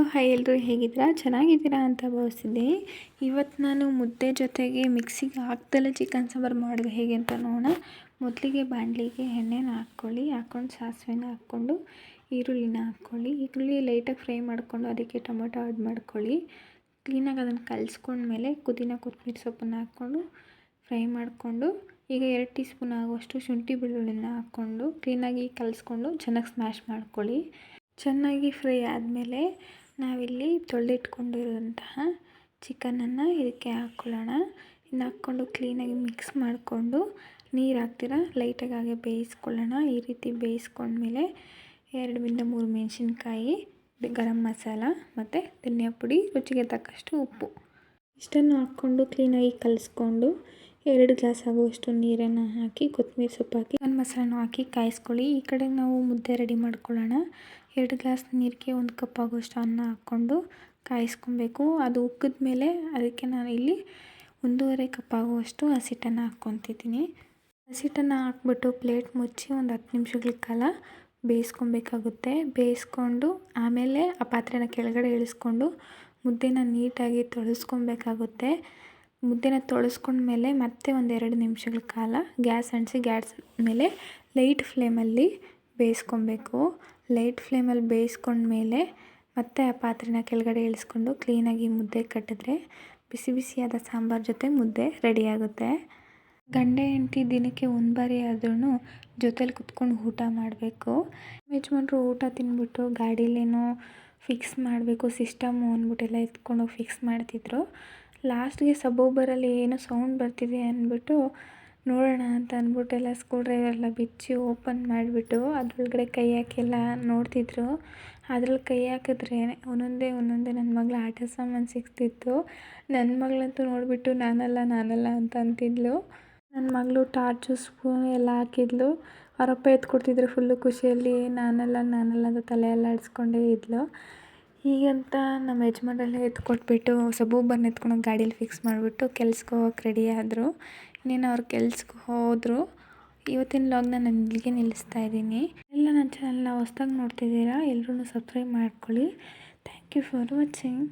Hello hi ಎಲ್ಲರೂ ಹೇಗಿದ್ದೀರಾ? ಚೆನ್ನಾಗಿದ್ದೀರಾ ಅಂತ ಭಾವಿಸಿದ್ದೆ ಇವತ್ತು ನಾನು ಮುದ್ದೆ ಜೊತೆಗೆ ಮಿಕ್ಸಿಗೆ ಹಾಕ್ದಲ್ಲೇ ಚಿಕನ್ ಸಾಂಬಾರು ಮಾಡೋದು ಹೇಗೆ ಅಂತ ನೋಡೋಣ. ಮೊದಲಿಗೆ ಬಾಣಲಿಗೆ ಎಣ್ಣೆನ ಹಾಕ್ಕೊಳ್ಳಿ. ಹಾಕ್ಕೊಂಡು ಸಾಸಿವೆನ ಹಾಕ್ಕೊಂಡು ಈರುಳ್ಳಿನ ಹಾಕ್ಕೊಳ್ಳಿ. ಈರುಳ್ಳಿ ಲೈಟಾಗಿ ಫ್ರೈ ಮಾಡಿಕೊಂಡು ಅದಕ್ಕೆ ಟೊಮೊಟೊ ಆ್ಯಡ್ ಮಾಡ್ಕೊಳ್ಳಿ. ಕ್ಲೀನಾಗಿ ಅದನ್ನು ಕಲಿಸ್ಕೊಂಡ್ಮೇಲೆ ಪುದೀನ ಕೊತ್ತಂಬರಿ ಸೊಪ್ಪನ್ನು ಹಾಕ್ಕೊಂಡು ಫ್ರೈ ಮಾಡಿಕೊಂಡು ಈಗ ಎರಡು ಟೀ ಸ್ಪೂನ್ ಆಗುವಷ್ಟು ಶುಂಠಿ ಬೆಳ್ಳುಳ್ಳಿನ ಹಾಕ್ಕೊಂಡು ಕ್ಲೀನಾಗಿ ಕಲಿಸ್ಕೊಂಡು ಚೆನ್ನಾಗಿ ಸ್ಮ್ಯಾಶ್ ಮಾಡ್ಕೊಳ್ಳಿ. ಚೆನ್ನಾಗಿ ಫ್ರೈ ಆದಮೇಲೆ ನಾವಿಲ್ಲಿ ತೊಳೆದಿಟ್ಕೊಂಡಿರುವಂತಹ ಚಿಕನನ್ನು ಇದಕ್ಕೆ ಹಾಕ್ಕೊಳ್ಳೋಣ. ಇನ್ನು ಹಾಕ್ಕೊಂಡು ಕ್ಲೀನಾಗಿ ಮಿಕ್ಸ್ ಮಾಡಿಕೊಂಡು ನೀರು ಹಾಕ್ತೀರ? ಲೈಟಾಗಿ ಹಾಗೆ ಬೇಯಿಸ್ಕೊಳ್ಳೋಣ. ಈ ರೀತಿ ಬೇಯಿಸ್ಕೊಂಡ್ಮೇಲೆ ಎರಡರಿಂದ ಮೂರು ಮೆಣಸಿನ್ಕಾಯಿ, ಗರಂ ಮಸಾಲ ಮತ್ತು ಧನಿಯಾ ಪುಡಿ, ರುಚಿಗೆ ತಕ್ಕಷ್ಟು ಉಪ್ಪು. ಇಷ್ಟನ್ನು ಹಾಕ್ಕೊಂಡು ಕ್ಲೀನಾಗಿ ಕಲಿಸ್ಕೊಂಡು ಎರಡು ಗ್ಲಾಸ್ ಆಗುವಷ್ಟು ನೀರನ್ನು ಹಾಕಿ ಕೊತ್ತಂಬರಿ ಸೊಪ್ಪು ಹಾಕಿ ಮಸಾಲನೂ ಹಾಕಿ ಕಾಯಿಸ್ಕೊಳ್ಳಿ. ಈ ಕಡೆ ನಾವು ಮುದ್ದೆ ರೆಡಿ ಮಾಡ್ಕೊಳ್ಳೋಣ. ಎರಡು ಗ್ಲಾಸ್ ನೀರಿಗೆ ಒಂದು ಕಪ್ ಆಗುವಷ್ಟು ಅನ್ನ ಹಾಕ್ಕೊಂಡು ಕಾಯಿಸ್ಕೊಬೇಕು. ಅದು ಉಕ್ಕಿದ ಮೇಲೆ ಅದಕ್ಕೆ ನಾನು ಇಲ್ಲಿ ಒಂದೂವರೆ ಕಪ್ ಆಗುವಷ್ಟು ಹಸಿಟ್ಟನ್ನು ಹಾಕ್ಕೊತಿದ್ದೀನಿ. ಹಸಿಟ್ಟನ್ನು ಹಾಕ್ಬಿಟ್ಟು ಪ್ಲೇಟ್ ಮುಚ್ಚಿ ಒಂದು ಹತ್ತು ನಿಮಿಷಗಳ ಕಾಲ ಬೇಯಿಸ್ಕೊಬೇಕಾಗುತ್ತೆ. ಬೇಯಿಸ್ಕೊಂಡು ಆಮೇಲೆ ಆ ಪಾತ್ರೆನ ಕೆಳಗಡೆ ಇಳಿಸ್ಕೊಂಡು ಮುದ್ದೆನ ನೀಟಾಗಿ ತೊಳಸ್ಕೊಬೇಕಾಗುತ್ತೆ. ಮುದ್ದೆನ ತೊಳೆಸ್ಕೊಂಡ್ಮೇಲೆ ಮತ್ತೆ ಒಂದೆರಡು ನಿಮಿಷಗಳ ಕಾಲ ಗ್ಯಾಸ್ ಅಂಟಿಸಿ, ಗ್ಯಾಸ್ ಮೇಲೆ ಲೈಟ್ ಫ್ಲೇಮಲ್ಲಿ ಬೇಯಿಸ್ಕೊಬೇಕು. ಲೈಟ್ ಫ್ಲೇಮಲ್ಲಿ ಬೇಯಿಸ್ಕೊಂಡ್ಮೇಲೆ ಮತ್ತೆ ಆ ಪಾತ್ರೆನ ಕೆಳಗಡೆ ಇಳಿಸ್ಕೊಂಡು ಕ್ಲೀನಾಗಿ ಮುದ್ದೆ ಕಟ್ಟಿದ್ರೆ, ಬಿಸಿ ಬಿಸಿಯಾದ ಸಾಂಬಾರು ಜೊತೆ ಮುದ್ದೆ ರೆಡಿಯಾಗುತ್ತೆ ಗಂಡ, ಹೆಂಡತಿ ದಿನಕ್ಕೆ ಒಂದು ಬಾರಿ ಆದ್ರೂ ಜೊತೇಲಿ ಕುತ್ಕೊಂಡು ಊಟ ಮಾಡಬೇಕು. ಯಜಮಾನ್ರು ಊಟ ತಿನ್ಬಿಟ್ಟು ಗಾಡೀಲೇನೋ ಫಿಕ್ಸ್ ಮಾಡಬೇಕು, ಸಿಸ್ಟಮು ಅಂದ್ಬಿಟ್ಟೆಲ್ಲ ಎತ್ಕೊಂಡು ಫಿಕ್ಸ್ ಮಾಡ್ತಿದ್ರು. ಲಾಸ್ಟ್ಗೆ ಸಬೋಬರಲ್ಲಿ ಏನೋ ಸೌಂಡ್ ಬರ್ತಿದೆ ಅಂದ್ಬಿಟ್ಟು ನೋಡೋಣ ಅಂತ ಅಂದ್ಬಿಟ್ಟೆಲ್ಲ ಸ್ಕ್ರೂ ಡ್ರೈವರೆಲ್ಲ ಬಿಚ್ಚಿ ಓಪನ್ ಮಾಡಿಬಿಟ್ಟು ಅದ್ರೊಳಗಡೆ ಕೈ ಹಾಕೆಲ್ಲ ನೋಡ್ತಿದ್ರು. ಅದ್ರಲ್ಲಿ ಕೈ ಹಾಕಿದ್ರೆ ಒಂದೊಂದೇ ಒಂದೊಂದೇ ನನ್ನ ಮಗಳ ಆಟ ಸಾಮಾನು ಸಿಗ್ತಿತ್ತು ನನ್ನ ಮಗಳಂತೂ ನೋಡಿಬಿಟ್ಟು ನಾನಲ್ಲ ನಾನಲ್ಲ ಅಂತ ಅಂತಿದ್ಲು. ನನ್ನ ಮಗಳು ಟಾರ್ಚು, ಸ್ಪೂನು ಎಲ್ಲ ಹಾಕಿದ್ಲು. ಅವರಪ್ಪ ಎತ್ಕೊಡ್ತಿದ್ರು ಫುಲ್ಲು ಖುಷಿಯಲ್ಲಿ, ನಾನಲ್ಲ ನಾನಲ್ಲ ಅಂತ ತಲೆ ಎಲ್ಲ ಆಡಿಸ್ಕೊಂಡೇ ಇದ್ಲು. ಹೀಗಂತ ನಮ್ಮ ಯಜಮಾನ್ರೆಲ್ಲ ಎತ್ಕೊಟ್ಬಿಟ್ಟು ಸಬೂಬನ್ನು ಎತ್ಕೊಂಡೋಗಿ ಗಾಡೀಲಿ ಫಿಕ್ಸ್ ಮಾಡಿಬಿಟ್ಟು ಕೆಲ್ಸಕ್ಕೆ ಹೋಗೋಕೆ ರೆಡಿ ಆದರು. ಇನ್ನೇನು ಅವ್ರ ಕೆಲ್ಸಕ್ಕೆ ಹೋದರು. ಇವತ್ತಿನ ಲಾಗ್ನ ನಾನು ಇಲ್ಲಿಗೆ ನಿಲ್ಲಿಸ್ತಾ ಇದ್ದೀನಿ. ಎಲ್ಲ ನನ್ನ ಚಾನಲ್ನ ಹೊಸ್ದಾಗಿ ನೋಡ್ತಿದ್ದೀರಾ? ಎಲ್ಲರೂ ಸಬ್ಸ್ಕ್ರೈಬ್ ಮಾಡ್ಕೊಳ್ಳಿ. Thank you for watching